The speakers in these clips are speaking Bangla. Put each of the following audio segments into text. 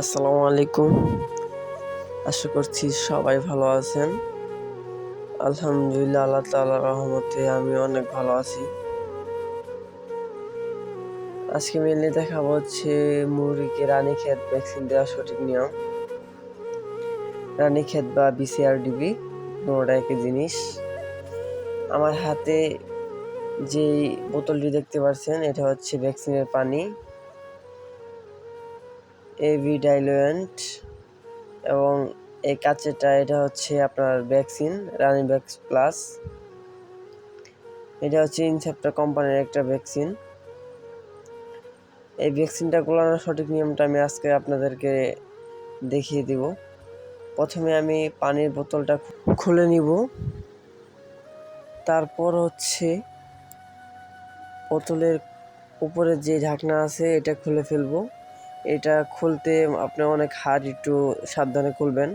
আসসালামু আলাইকুম। আশা করছি সবাই ভালো আছেন। আলহামদুলিল্লাহ, আল্লাহ তাআলার রহমতে আমি অনেক ভালো আছি। আজকে মেনলি দেখাবো হচ্ছে মুরগিকে রানীক্ষেত ভ্যাকসিন দেওয়ার সঠিক নিয়ম। রানীক্ষেত বা বিসিআরডিবি দুটোটা একই জিনিস। আমার হাতে যেই বোতলটি দেখতে পাচ্ছেন, এটা হচ্ছে ভ্যাকসিনের পানি। এবি ডাইলোয়েন্ট এবং এই কাচেটা এটা হচ্ছে আপনার ভ্যাকসিন রানি ভ্যাক্স প্লাস এটা হচ্ছে ইনসেপ্টা কোম্পানির একটা ভ্যাকসিন এই ভ্যাকসিনটা গোলানোর সঠিক নিয়মটা আমি আজকে আপনাদেরকে দেখিয়ে দিব। প্রথমে আমি পানির বোতলটা খুলে নিব। তারপর হচ্ছে বোতলের উপরে যে ঢাকনা আছে, এটা খুলে ফেলব। এটা খুলতে আপনি অনেক হাত একটু সাবধানে খুলবেন।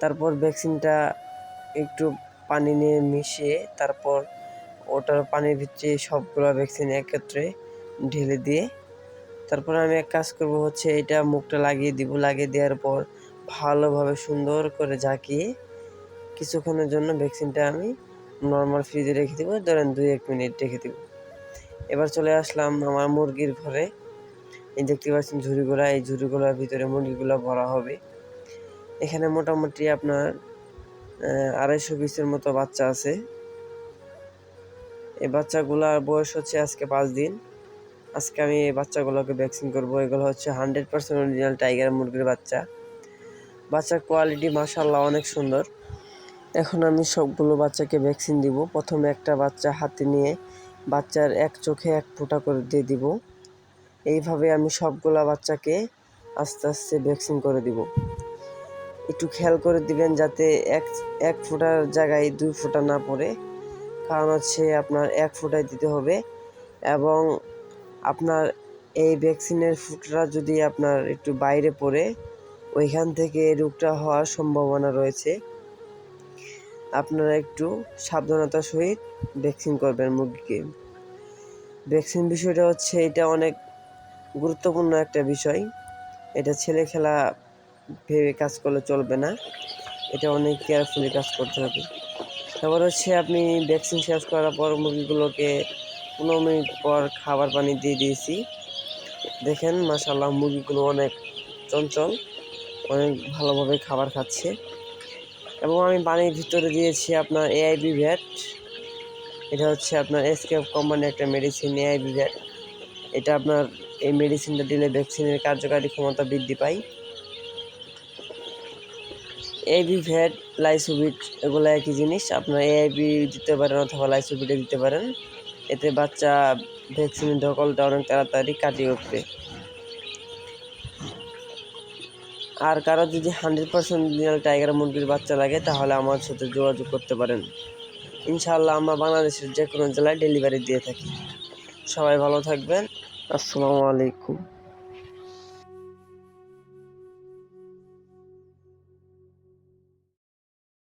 তারপর ভ্যাকসিনটা একটু পানি নিয়ে মিশিয়ে তারপর ওটার পানির ভিতরে সবগুলো ভ্যাকসিন একত্রে ঢেলে দিয়ে তারপর আমি এক কাজ করব হচ্ছে এটা মুখটা লাগিয়ে দিব। লাগিয়ে দেওয়ার পর ভালোভাবে সুন্দর করে ঝাঁকিয়ে কিছুক্ষণের জন্য ভ্যাকসিনটা আমি নর্মাল ফ্রিজে রেখে দেবো। ধরেন দুই এক মিনিট রেখে দেবো। এবার চলে আসলাম আমার মুরগির ঘরে। এই দেখতে পাচ্ছেন ঝুড়িগুলা, এই ঝুড়িগুলোর ভিতরে মুরগিগুলো ভরা হবে। এখানে মোটামুটি আপনার আড়াইশো পিসের মতো বাচ্চা আছে। এই বাচ্চাগুলার বয়স হচ্ছে আজকে পাঁচ দিন। আজকে আমি এই বাচ্চাগুলোকে ভ্যাকসিন করব। এগুলো হচ্ছে হান্ড্রেড পার্সেন্ট অরিজিনাল টাইগার মুরগির বাচ্চা। বাচ্চার কোয়ালিটি মাসাল্লাহ অনেক সুন্দর। এখন আমি সবগুলো বাচ্চাকে ভ্যাকসিন দিব। প্রথমে একটা বাচ্চা হাতে নিয়ে বাচ্চার এক চোখে এক ফোঁটা করে দিয়ে দিব। এইভাবে আমি সবগুলা বাচ্চাকে আস্তে আস্তে ভ্যাকসিন করে দিব। একটু খেয়াল করে দিবেন যাতে এক এক ফোঁটার জায়গায় দুই ফোঁটা না পড়ে, কারণ হচ্ছে আপনার এক ফোঁটায় দিতে হবে এবং আপনার এই ভ্যাকসিনের ফুটটা যদি আপনার একটু বাইরে পড়ে, ওইখান থেকে রোগটা হওয়ার সম্ভাবনা রয়েছে। আপনারা একটু সাবধানতার সহিত ভ্যাকসিন করবেন মুরগিকে। ভ্যাকসিন বিষয়টা হচ্ছে এটা অনেক গুরুত্বপূর্ণ একটা বিষয়। এটা ছেলে খেলা ভেবে কাজ করলে চলবে না। এটা অনেক কেয়ারফুলি কাজ করতে হবে। তারপর হচ্ছে আপনি ভ্যাকসিন শেষ করার পর মুরগিগুলোকে পনেরো মিনিট পর খাবার পানি দিয়ে দিয়েছি। দেখেন মাসাল্লাহ মুরগিগুলো অনেক চঞ্চল, অনেক ভালোভাবে খাবার খাচ্ছে। এবং আমি পানির ভিতরে দিয়েছি আপনার এআইবি ভ্যাট এটা হচ্ছে আপনার এসকেপ কোম্পানির একটা মেডিসিন এআইবি ভ্যাট এটা আপনার এই মেডিসিনটা দিলে ভ্যাকসিনের কার্যকারী ক্ষমতা বৃদ্ধি পায়। এবি ভ্যাট লাইসোবিট এগুলো একই জিনিস। আপনার এআইবি দিতে পারেন অথবা লাইসোবিটে দিতে পারেন। এতে বাচ্চা ভ্যাকসিনের ধকলটা অনেক তাড়াতাড়ি কাটিয়ে উঠবে। আর কারও যদি হান্ড্রেড পার্সেন্ট টাইগার মুরগির বাচ্চা লাগে, তাহলে আমার সাথে যোগাযোগ করতে পারেন। ইনশাআল্লাহ আমরা বাংলাদেশের যে কোনো জেলায় ডেলিভারি দিয়ে থাকি। সবাই ভালো থাকবেন। আসসালামু আলাইকুম।